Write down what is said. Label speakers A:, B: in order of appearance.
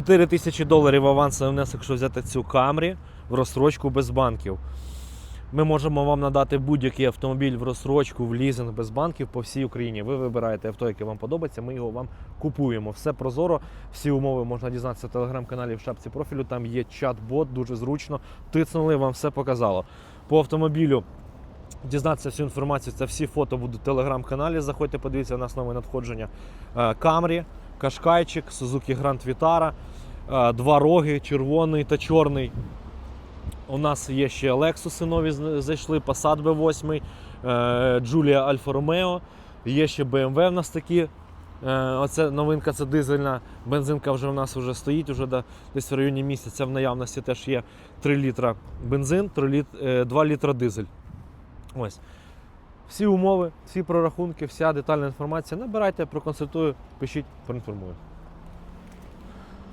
A: 4 тисячі доларів авансовий внесок, якщо взяти цю Камрі в розстрочку без банків. Ми можемо вам надати будь-який автомобіль в розстрочку, в лізинг без банків по всій Україні. Ви вибираєте авто, яке вам подобається, ми його вам купуємо. Все прозоро, всі умови можна дізнатися в телеграм-каналі в шапці профілю. Там є чат-бот, дуже зручно. Тицнули, вам все показало. По автомобілю дізнатися всю інформацію, це всі фото будуть в телеграм-каналі. Заходьте, подивіться, у нас нове надходження. Е, Камрі, Кашкайчик, Suzuki Grand Vitara, е, два роги, червоний та чорний. У нас є ще Lexus нові зайшли, Passat B8, е, Giulia Alfa Romeo, є ще BMW в нас такі. Е, Оце новинка, це дизельна бензинка вже в нас вже стоїть, вже десь в районі місяця в наявності теж є 3 літра бензин, 3 літ, е, 2 літра дизель. Ось. Всі умови, всі прорахунки, вся детальна інформація. Набирайте, проконсультую, пишіть, проінформую.